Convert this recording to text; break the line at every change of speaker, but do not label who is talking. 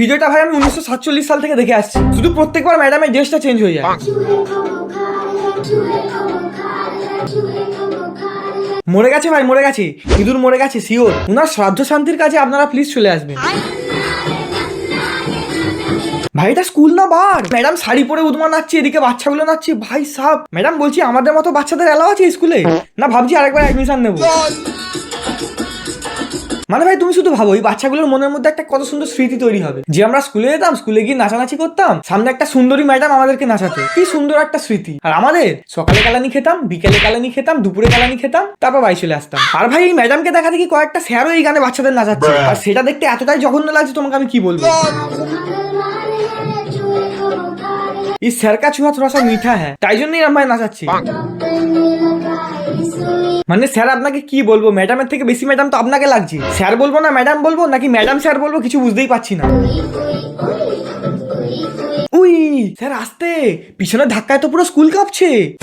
ভিডিওটা ভাই আমি উনিশশো সাতচল্লিশ সাল থেকে দেখে আসছি। শুধু প্রত্যেকবার ম্যাডামের ড্রেসটা চেঞ্জ হয়ে যায়। মরে গেছে ভাই, মরে গেছে। ইঁদুর মরে গেছে শিওর ওনার শ্রাদ্ধ শান্তির কাছে আপনারা প্লিজ চলে আসবেন। ভাই, এটা স্কুল না বার ম্যাডাম শাড়ি পরে উদমা নাচছে, এদিকে বাচ্চাগুলো নাচছে। ভাই সাহ ম্যাডাম বলছি, আমাদের মতো বাচ্চাদের এলাও আছে স্কুলে না, ভাবছি আরেকবার অ্যাডমিশন নেব। মানে ভাই তুমি শুধু ভাবো এই বাচ্চাগুলোর মনের মধ্যে একটা কত সুন্দর স্মৃতি তৈরি হবে। যে আমরা স্কুলে যেতাম স্কুলে গিয়ে নাচানাচি করতাম সামনে একটা সুন্দরী ম্যাডাম আমাদেরকে নাচাতো। কি সুন্দর একটা স্মৃতি। আর আমাদের সকালে কালানি খেতাম বিকেলে কালানি খেতাম দুপুরে কালানি খেতাম তারপর বাড়ি চলে আসতাম। আর ভাই এই ম্যাডামকে দেখা দেখি কয়েকটা স্যারও এই গানে বাচ্চাদের নাচাচ্ছে। আর সেটা দেখতে এতটাই জঘন্য লাগছে তোমাকে আমি কি বলব? এই স্যার থোড়া সা মিঠা হ্যাঁ। তাই জন্যই আমায় নাচাচ্ছি। মানে স্যার আপনাকে কি বলব? ম্যাডামের থেকে বেশি ম্যাডাম তো আপনাকে লাগছে। স্যার বলব না ম্যাডাম বলব, নাকি ম্যাডাম স্যার বলব কিছু বুঝতেই পারছি না। উই, স্যার আসতে। পিছনে ধাক্কায় তো পুরো স্কুল কাঁপছে।